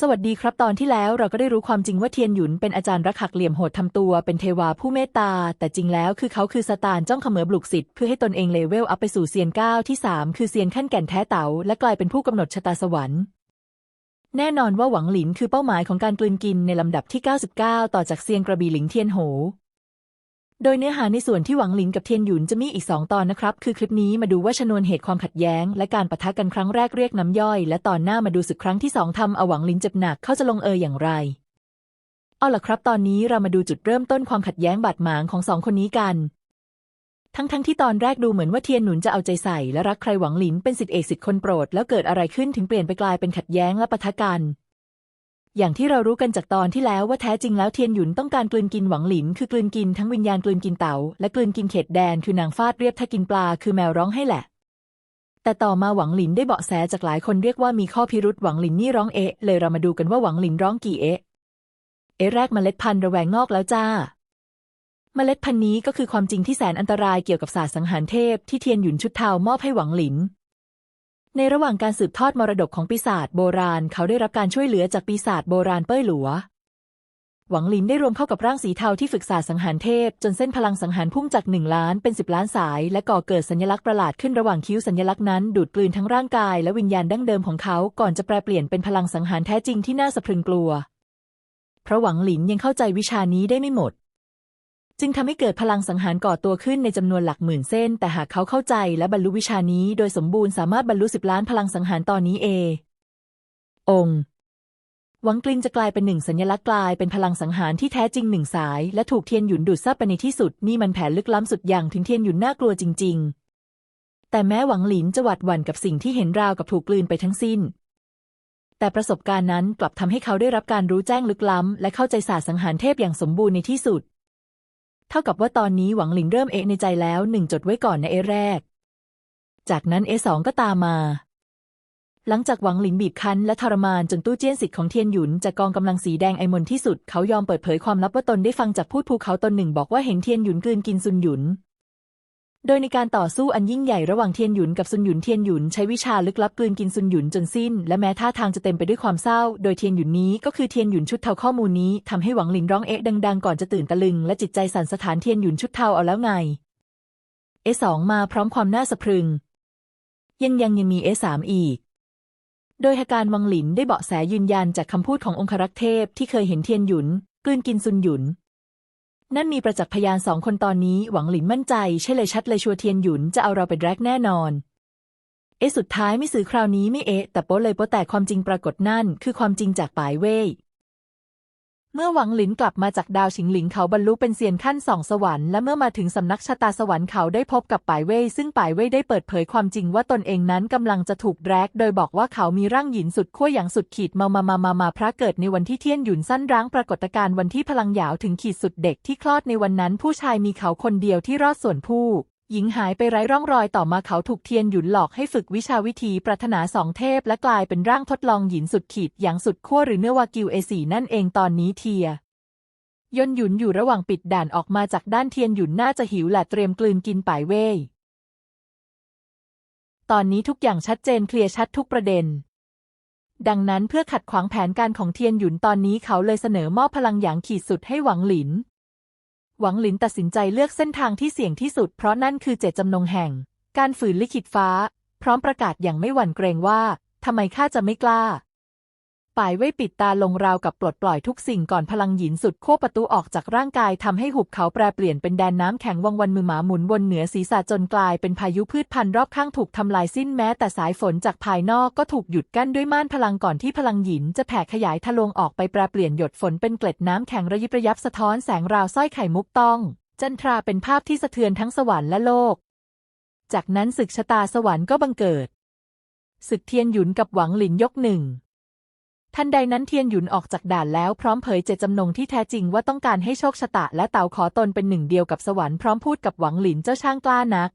สวัสดีครับตอนที่แล้วเราก็ได้รู้ความจริงว่าเทียนหยุนเป็นอาจารย์รักหักเหลี่ยมโหดทำตัวเป็นเทวาผู้เมตตา แต่จริงแล้วคือเขาคือสตานจ้องเขมือบลูกศิษย์เพื่อให้ตนเองเลเวลอัพไปสู่เซียนเก้าที่สามคือเซียนขั้นแก่นแท้เต๋าและกลายเป็นผู้กำหนดชะตาสวรรค์ แน่นอนว่าหวังหลินคือเป้าหมายของการกลืนกินในลำดับที่ 99 ต่อจากเซียนกระบี่หลิงเทียนโห โดยเนื้อหาในส่วนที่หวังหลินกับเทียนหยุนจะมีอีกสองตอนนะครับ คือคลิปนี้มาดูว่าชนวนเหตุความขัดแย้ง และการปะทะกันครั้งแรกเรียกน้ำย่อย และตอนหน้ามาดูศึกครั้งที่สองทำเอาหวังหลินเจ็บหนักเขาจะลงเอยอย่างไร เอาล่ะครับ ตอนนี้เรามาดูจุดเริ่มต้นความขัดแย้งบาดหมางของสองคนนี้กัน ทั้งๆทที่ตอนแรกดูเหมือนว่าเทียนหนุนจะเอาใจใส่และรักใครหวังหลินเป็นสิทธิเอกสิทธิคนโปรด แล้วเกิดอะไรขึ้นถึงเปลี่ยนไปกลายเป็นขัดแย้งและปะทะกัน อย่างที่เรารู้กันจากตอนที่แล้วว่าแท้จริงแล้วเทียนหยุนต้องการกลืนกินหวังหลิน คือกลืนกินทั้งวิญญาณกลืนกินเต๋าและกลืนกินเขตแดนคือนางฟาดเรียบถ้ากินปลาคือแมวร้องให้แหละ แต่ต่อมาหวังหลินได้เบาะแสจากหลายคนเรียกว่ามีข้อพิรุษหวังหลินนี่ร้องเอะเลยเรามาดูกันว่าหวังหลินร้องกี่เอะเอะแรกเมล็ดพันธุ์ระแวงงอกแล้วจ้าเมล็ดพันธุ์นี้ก็คือความจริงที่แสนอันตรายเกี่ยวกับศาสตร์สังหารเทพที่เทียนหยุนชุดเทามอบให้หวังหลิน ในระหว่างการสืบทอดมรดกของปีศาจโบราณ เขาได้รับการช่วยเหลือจากปีศาจโบราณเป้ยหลัว หวังหลินได้รวมเข้ากับร่างสีเทาที่ฝึกศาสตร์สังหารเทพ จนเส้นพลังสังหารพุ่งจากหนึ่งล้านเป็นสิบล้านสาย และก่อเกิดสัญลักษณ์ประหลาดขึ้นระหว่างคิ้วสัญลักษณ์นั้นดูดกลืนทั้งร่างกายและวิญญาณดั้งเดิมของเขาก่อนจะแปลเปลี่ยนเป็นพลังสังหารแท้จริงที่น่าสะพรึงกลัว เพราะหวังหลินยังเข้าใจวิชานี้ได้ไม่หมด จึงทำให้เกิดพลังสังหารก่อตัวขึ้นในจำนวนหลักหมื่นเส้น แต่หากเขาเข้าใจและบรรลุวิชานี้ โดยสมบูรณ์สามารถบรรลุสิบล้านพลังสังหารตอนนี้เอ องค์หวังกลินจะกลายเป็นหนึ่งสัญลักษณ์กลายเป็นพลังสังหารที่แท้จริงหนึ่งสาย และถูกเทียนหยุนดูดซับไปในที่สุดนี่มันแผนลึกล้ำสุดอย่างถึงเทียนหยุนน่ากลัวจริง ๆ แต่แม้หวังหลินจะหวาดหวั่นกับสิ่งที่เห็นราวกับถูกกลืนไปทั้งสิ้น แต่ประสบการณ์นั้นกลับทำให้เขาได้รับการรู้แจ้งลึกล้ำและเข้าใจศาสตร์สังหารเทพอย่างสมบูรณ์ในที่สุด เท่ากับว่าตอนนี้หวังหลิงเริ่มเอะในใจแล้วหนึ่งจดไว้ก่อนในเอแรก จากนั้นเอสองก็ตามมา หลังจากหวังหลิงบีบคั้นและทรมานจนตู้เจี้ยนสิทธิ์ของเทียนหยุนจากกองกำลังสีแดงไอมนที่สุดเขายอมเปิดเผยความลับว่าตนได้ฟังจากพูดภูเขาตนหนึ่งบอกว่าเห็นเทียนหยุนกลืนกินซุนหยุน โดยในการต่อสู้อันยิ่งใหญ่ระหว่างเทียนหยุนกับซุนหยุนเทียนหยุนใช้วิชาลึกลับกลืนกินซุนหยุนจนสิ้น และแม้ท่าทางจะเต็มไปด้วยความเศร้า โดยเทียนหยุนนี้ก็คือเทียนหยุนชุดเทาข้อมูลนี้ทำให้หวังหลินร้องเอ๊ะดังๆก่อนจะตื่นตะลึง และจิตใจสั่นสะท้านเทียนหยุนชุดเทาเอาแล้วไงเอสองมาพร้อมความน่าสะพรึง ยังยังยังมีเอสามอีกโดยฮการวังหลินได้เบาะแสยืนยันจากคำพูดขององครักษ์เทพที่เคยเห็นเทียนหยุนกลืนกินซุนหยุน นั่นมีประจักษ์พยานสองคนตอนนี้หวังหลินมั่นใจใช่เลยชัดเลยชัวเทียนหยุนจะเอาเราไปแรกแน่นอน เอะสุดท้ายไม่สื่อคราวนี้ไม่เอะแต่โป๊ะเลยโป๊ะแต่ความจริงปรากฏนั่น คือความจริงจากปายเว่ย เมื่อหวังหลินกลับมาจากดาวฉิงหลิงเขาบรรลุเป็นเซียนขั้นสองสวรรค์และเมื่อมาถึงสำนักชะตาสวรรค์เขาได้พบกับป่ายเว่ยซึ่งป่ายเว่ยได้เปิดเผยความจริงว่าตนเองนั้นกำลังจะถูกแรก โดยบอกว่าเขามีร่างหยินสุดขั้วอย่างสุดขีดมามามามามาพระเกิดในวันที่เทียนหยุนสั้นร้างปรากฏการณ์วันที่พลังหยาวถึงขีดสุดเด็กที่คลอดในวันนั้น ผู้ชายมีเขาคนเดียวที่รอดส่วนผู้ หญิงหายไปไร้ร่องรอยต่อมาเขาถูกเทียนหยุนหลอกให้ฝึกวิชาวิธีปรารถนาสองเทพ และกลายเป็นร่างทดลองหยินสุดขีดอย่างสุดขั้วหรือเนื้อวากิวเอสีนั่นเองตอนนี้เทียยนหยุนอยู่ระหว่างปิดด่านออกมาจากด้านเทียนหยุนน่าจะหิวแหละเตรียมกลืนกินป่ายเว่ยตอนนี้ทุกอย่างชัดเจนเคลียร์ชัดทุกประเด็น ดังนั้นเพื่อขัดขวางแผนการของเทียนหยุนตอนนี้เขาเลยเสนอมอบพลังอย่างขีดสุดให้หวังหลิน หวังหลินตัดสินใจเลือกเส้นทางที่เสี่ยงที่สุด เพราะนั่นคือเจตจำนงแห่ง การฝืนลิขิตฟ้า พร้อมประกาศอย่างไม่หวั่นเกรงว่าทำไมข้าจะไม่กล้า ป่ายเว่ยปิดตาลงราวกับปลดปล่อยทุกสิ่งก่อนพลังหยินสุดโค้ประตูออกจากร่างกายทำให้หุบเขาแปรเปลี่ยนเป็นแดนน้ำแข็งวังวันมือหมาหมุนวนเหนือศีรษะจนกลายเป็นพายุพืชพันธุ์รอบข้างถูกทำลายสิ้นแม้แต่สายฝนจากภายนอกก็ถูกหยุดกั้นด้วยม่านพลังก่อนที่พลังหยินจะแผ่ขยายทะลวงออกไปแปรเปลี่ยนหยดฝนเป็นเกล็ดน้ำแข็งระยิบระยับสะท้อนแสงราวสร้อยไข่มุกต้อง จันทราเป็นภาพที่สะเทือนทั้งสวรรค์และโลก จากนั้นศึกชะตาสวรรค์ก็บังเกิดศึกเทียนหยุนกับหวังหลินยกหนึ่ง ทันใดนั้นเทียนหยุนออกจากด่านแล้วพร้อมเผยเจตจำนงที่แท้จริงว่าต้องการให้โชคชะตาและเต่าขอตนเป็นหนึ่งเดียวกับสวรรค์พร้อมพูดกับหวังหลินเจ้าช่างกล้านัก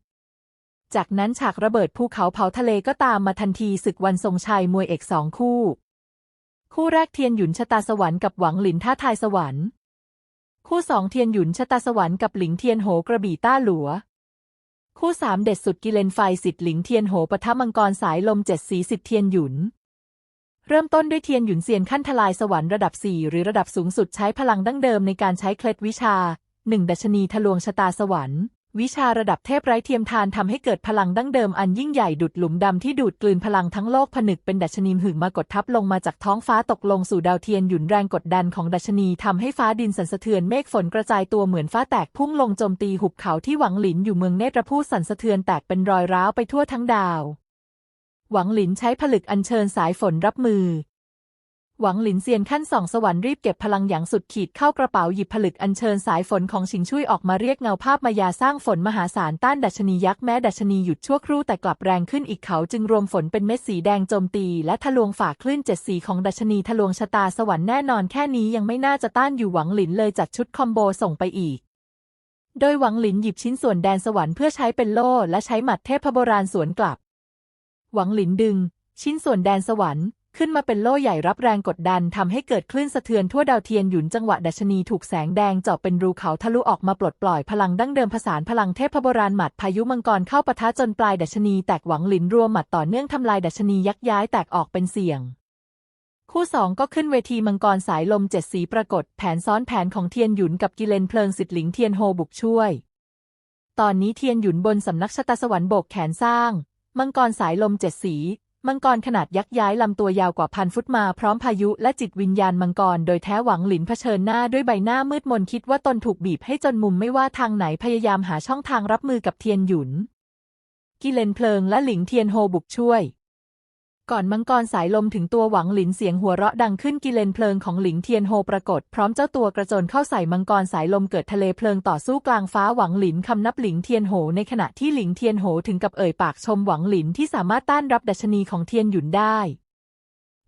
จากนั้นฉากระเบิดภูเขาเผาทะเลก็ตามมาทันทีศึกวันทรงชัยมวยเอกสองคู่ คู่แรกเทียนหยุนชะตาสวรรค์กับหวังหลินท้าทายสวรรค์ คู่สองเทียนหยุนชะตาสวรรค์กับหลิงเทียนโหกระบี่ต้าหลัวคู่สามเด็ดสุดกิเลนไฟสิทธิ์หลิงเทียนโหปะทะมังกรสายลมเจ็ดสีสิทธิ์เทียนหยุน เริ่มต้นด้วยเทียนหยุนเซียนขั้นทลายสวรรค์ระดับ 4 หรือระดับสูงสุดใช้พลังดั้งเดิมในการใช้เคล็ดวิชา 1 ดัชนีทะลวงชะตาสวรรค์วิชาระดับเทพไร้เทียมทานทำให้เกิดพลังดั้งเดิมอันยิ่งใหญ่ดุดหลุมดำที่ดูดกลืนพลังทั้งโลกผนึกเป็นดัชนีหึงมากดทับลงมาจากท้องฟ้าตกลงสู่ดาวเทียนหยุนแรงกดดันของดัชนีทำให้ฟ้าดินสั่นสะเทือนเมฆฝนกระจายตัวเหมือนฟ้าแตกพุ่งลงโจมตีหุบเขาที่หวังหลินอยู่เมืองเนตรพูสั่นสะเทือนแตกเป็นรอยร้าวไปทั่วทั้งดาว หวังหลินใช้ผลึกอัญเชิญสายฝนรับมือ หวังหลินเซียนขั้นสองสวรรค์รีบเก็บพลังอย่างสุดขีดเข้ากระเป๋าหยิบผลึกอัญเชิญสายฝนของชิงช่วยออกมาเรียกเงาภาพมายาสร้างฝนมหาศาลต้านดัชนียักษ์แม้ดัชนีหยุดชั่วครู่แต่กลับแรงขึ้นอีกเขาจึงรวมฝนเป็นเม็ดสีแดงโจมตี และทะลวงฝ่าคลื่นเจ็ดสีของดัชนีทะลวงชะตาสวรรค์แน่นอนแค่นี้ยังไม่น่าจะต้านอยู่หวังหลินเลยจัดชุดคอมโบส่งไปอีกโดยหวังหลินหยิบชิ้นส่วนแดนสวรรค์เพื่อใช้เป็นโล่และใช้หมัดเทพโบราณสวนกลับ หวังหลินดึง ชิ้นส่วนแดนสวรรค์ขึ้นมาเป็นโล่ใหญ่รับแรงกดดันทำให้เกิดคลื่นสะเทือนทั่วดาวเทียนหยุนจังหวะดัชนีถูกแสงแดงเจาะเป็นรูเขาทะลุออกมาปลดปล่อยพลังดั้งเดิมผสานพลังเทพโบราณหมัดพายุมังกรเข้าปะทะจนปลายดัชนีแตกหวังหลินรัวหมัดต่อเนื่องทำลายดัชนียักย้ายแตกออกเป็นเสี่ยง คู่สองก็ขึ้นเวทีมังกรสายลมเจ็ดสีปรากฏ แผนซ้อนแผนของเทียนหยุนกับกิเลนเพลิงสิทธิ์หลิงเทียนโฮบุกช่วย ตอนนี้เทียนหยุนบนสำนักชะตาสวรรค์โบกแขนสร้าง มังกรสายลมเจ็ดสี มังกรขนาดยักษ์ย้ายลำตัวยาวกว่าพันฟุตมาพร้อมพายุและจิตวิญญาณมังกรโดยแท้หวังหลินเผชิญหน้าด้วยใบหน้ามืดมนคิดว่าตนถูกบีบให้จนมุมไม่ว่าทางไหนพยายามหาช่องทางรับมือกับเทียนหยุน กิเลนเพลิงและหลิงเทียนโฮบุกช่วย ก่อนมังกรสายลมถึงตัวหวังหลินเสียงหัวเราะดังขึ้นกิเลนเพลิงของหลิงเทียนโฮปรากฏ พร้อมเจ้าตัวกระโจนเข้าใส่มังกรสายลมเกิดทะเลเพลิงต่อสู้กลางฟ้าหวังหลินคำนับหลิงเทียนโฮในขณะที่หลิงเทียนโฮถึงกับเอ่ยปากชมหวังหลินที่สามารถต้านรับดัชนีของเทียนหยุนได้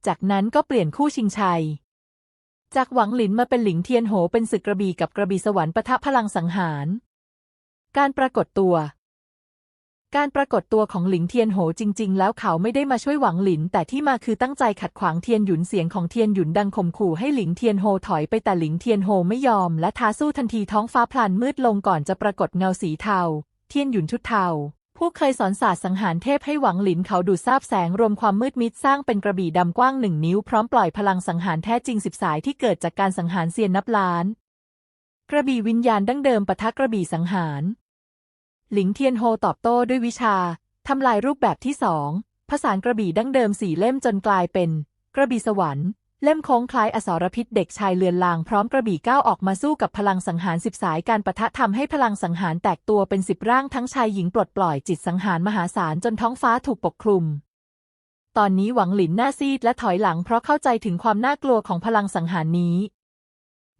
จากนั้นก็เปลี่ยนคู่ชิงชัย จากหวังหลินมาเป็นหลิงเทียนโหเป็นศึกกระบี่กับกระบี่สวรรค์ปะทะพลังสังหาร การปรากฏตัว การปรากฏตัวของหลิงเทียนโหจริง ๆ แล้วเขาไม่ได้มาช่วยหวังหลิน แต่ที่มาคือตั้งใจขัดขวางเทียนหยุนเสียงของเทียนหยุนดังข่มขู่ให้หลิงเทียนโหถอยไปแต่หลิงเทียนโหไม่ยอม และท้าสู้ทันทีท้องฟ้าพลันมืดลงก่อนจะปรากฏเงาสีเทา เทียนหยุนชุดเทา ผู้เคยสอนศาสตร์สังหารเทพให้หวังหลินเขาดูดซาบแสงรวมความมืดมิดสร้างเป็นกระบี่ดำกว้างหนึ่งนิ้วพร้อมปล่อยพลังสังหารแท้จริงสิบสายที่เกิดจากการสังหารเซียนนับล้าน กระบี่วิญญาณดั้งเดิมปะทะกระบี่สังหาร หลิงเทียนโฮตอบโต้ด้วยวิชา ทำลายรูปแบบที่สองผสานกระบี่ดั้งเดิมสี่เล่มจนกลายเป็น กระบี่สวรรค์ เล่มโค้งคล้ายอสรพิษเด็กชายเลือนลางพร้อมกระบี่ก้าวออกมาสู้กับพลังสังหารสิบสายการปะทะทำให้พลังสังหารแตกตัวเป็นสิบร่างทั้งชายหญิงปลดปล่อยจิตสังหารมหาศาลจนท้องฟ้าถูกปกคลุม ตอนนี้หวังหลินหน้าซีดและถอยหลังเพราะเข้าใจถึงความน่ากลัวของพลังสังหารนี้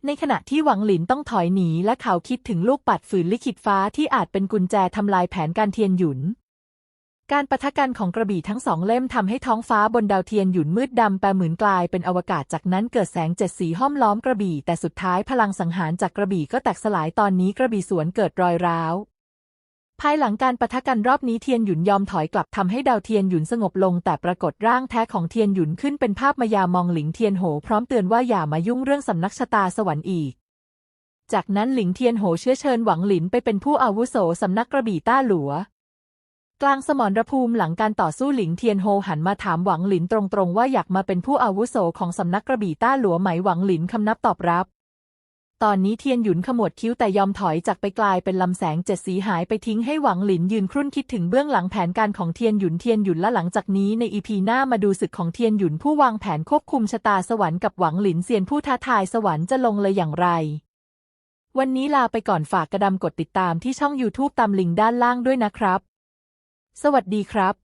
ในขณะที่หวังหลินต้องถอยหนีและเขาคิดถึงลูกปัดฝืนลิขิตฟ้าที่อาจเป็นกุญแจทำลายแผนการเทียนหยุน การปะทะกันของกระบี่ทั้งสองเล่มทำให้ท้องฟ้าบนดาวเทียนหยุนมืดดำแปลเหมือนกลายเป็นอวกาศจากนั้นเกิดแสงเจ็ดสีห้อมล้อมกระบี่แต่สุดท้ายพลังสังหารจากกระบี่ก็แตกสลายตอนนี้กระบี่สวนเกิดรอยร้าว ภายหลังการปะทะกันรอบนี้เทียนหยุนยอมถอยกลับทำให้ดาวเทียนหยุนสงบลง แต่ปรากฏร่างแท้ของเทียนหยุนขึ้นเป็นภาพมายามองหลิงเทียนโห พร้อมเตือนว่าอย่ามายุ่งเรื่องสำนักชะตาสวรรค์อีก จากนั้นหลิงเทียนโหเชื้อเชิญหวังหลินไปเป็นผู้อาวุโสสำนักกระบี่ต้าหลัว กลางสมรภูมิหลังการต่อสู้หลิงเทียนโฮหันมาถามหวังหลินตรงๆว่าอยากมาเป็นผู้อาวุโสของสำนักกระบี่ต้าหลัวไหมหวังหลินคำนับตอบรับ ตอนนี้เทียนหยุนขมวดคิ้วแต่ยอมถอยจากไปกลายเป็นลำแสงเจ็ดสีหายไปทิ้งให้หวังหลินยืนครุ่นคิดถึงเบื้องหลังแผนการของเทียนหยุนเทียนหยุนและหลังจากนี้ในอีพีหน้ามาดูศึกของเทียนหยุนผู้วางแผนควบคุมชะตาสวรรค์กับหวังหลินเซียนผู้ท้าทายสวรรค์จะลงเลยอย่างไร วันนี้ลาไปก่อนฝากกระดำกดติดตามที่ช่อง YouTube ตามลิงก์ด้านล่างด้วยนะครับ สวัสดีครับ